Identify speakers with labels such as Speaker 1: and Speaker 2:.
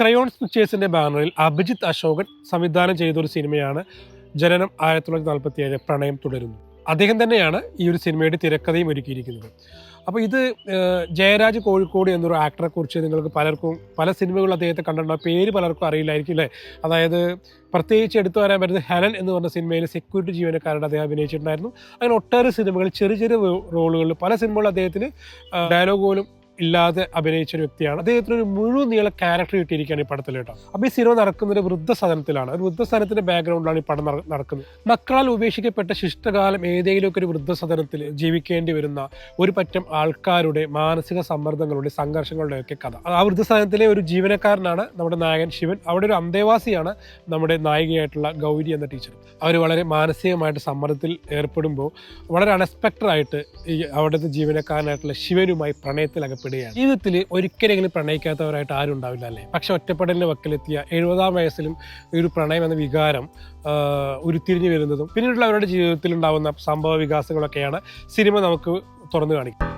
Speaker 1: Crayons പിക്ചേഴ്സിന്റെ ബാനറിൽ അഭിജിത്ത് അശോകൻ സംവിധാനം ചെയ്ത ഒരു സിനിമയാണ് ജനനം ആയിരത്തി തൊള്ളായിരത്തി നാൽപ്പത്തി ഏഴ് പ്രണയം തുടരുന്നു. അദ്ദേഹം തന്നെയാണ് ഈ ഒരു സിനിമയുടെ തിരക്കഥയും ഒരുക്കിയിരിക്കുന്നത്. അപ്പോൾ ഇത് ജയരാജ് കോഴിക്കോട് എന്നൊരു ആക്ടറെ കുറിച്ച് നിങ്ങൾക്ക് പലർക്കും പല സിനിമകളിൽ അദ്ദേഹത്തെ കണ്ടിട്ടുണ്ടോ? പേര് പലർക്കും അറിയില്ലായിരിക്കും അല്ലേ? അതായത് പ്രത്യേകിച്ച് എടുത്തു വരാൻ പറ്റുന്നത് ഹെലൻ എന്ന് പറഞ്ഞ സിനിമയിൽ സെക്യൂരിറ്റി ജീവനക്കാരുടെ അദ്ദേഹം അഭിനയിച്ചിട്ടുണ്ടായിരുന്നു. അങ്ങനെ ഒട്ടേറെ സിനിമകൾ ചെറിയ ചെറിയ റോളുകളിൽ പല സിനിമകളിൽ അദ്ദേഹത്തിന് ഡയലോഗ് പോലും ഇല്ലാതെ അഭിനയിച്ച ഒരു വ്യക്തിയാണ്. അദ്ദേഹത്തിന് ഒരു മുഴുവൻ നീള ക്യാരക്ടർ കിട്ടിയിരിക്കുകയാണ് ഈ പടത്തിൽ കേട്ടോ. അപ്പോൾ ഈ സിനിമ നടക്കുന്നത് ഒരു വൃദ്ധസദനത്തിലാണ്. ഒരു വൃദ്ധസദനത്തിന്റെ ബാക്ക്ഗ്രൗണ്ടിലാണ് ഈ പടം നടക്കുന്നത്. മക്കളാൽ ഉപേക്ഷിക്കപ്പെട്ട ശിഷ്ടകാലം ഏതെങ്കിലുമൊക്കെ ഒരു വൃദ്ധസദനത്തിൽ ജീവിക്കേണ്ടി വരുന്ന ഒരു പറ്റം ആൾക്കാരുടെ മാനസിക സമ്മർദ്ദങ്ങളുടെ സംഘർഷങ്ങളുടെ ഒക്കെ കഥ. ആ വൃദ്ധസദനത്തിലെ ഒരു ജീവനക്കാരനാണ് നമ്മുടെ നായകൻ ശിവൻ. അവിടെ ഒരു അന്തേവാസിയാണ് നമ്മുടെ നായികയായിട്ടുള്ള ഗൗരി എന്ന ടീച്ചർ അവർ വളരെ മാനസികമായിട്ട് സമ്മർദ്ദത്തിൽ ഏർപ്പെടുമ്പോൾ വളരെ അൺഎക്സ്പെക്ടഡ് ആയിട്ട് ഈ അവിടുത്തെ ജീവനക്കാരനായിട്ടുള്ള ശിവനുമായി പ്രണയത്തിൽ അകപ്പെടുകയാണ് ജീവിതത്തിൽ ഒരിക്കലെങ്കിലും പ്രണയിക്കാത്തവരായിട്ട് ആരും ഉണ്ടാവില്ല അല്ലേ? പക്ഷെ ഒറ്റപ്പെടലിന്റെ വക്കിലെത്തിയ എഴുപതാം വയസ്സിലും ഒരു പ്രണയം എന്ന വികാരം ഉരുത്തിരിഞ്ഞു വരുന്നതും പിന്നീടുള്ള അവരുടെ ജീവിതത്തിൽ ഉണ്ടാകുന്ന സംഭവ വികാസങ്ങളൊക്കെയാണ് സിനിമ നമുക്ക് തുറന്നു കാണിക്കുന്നത്.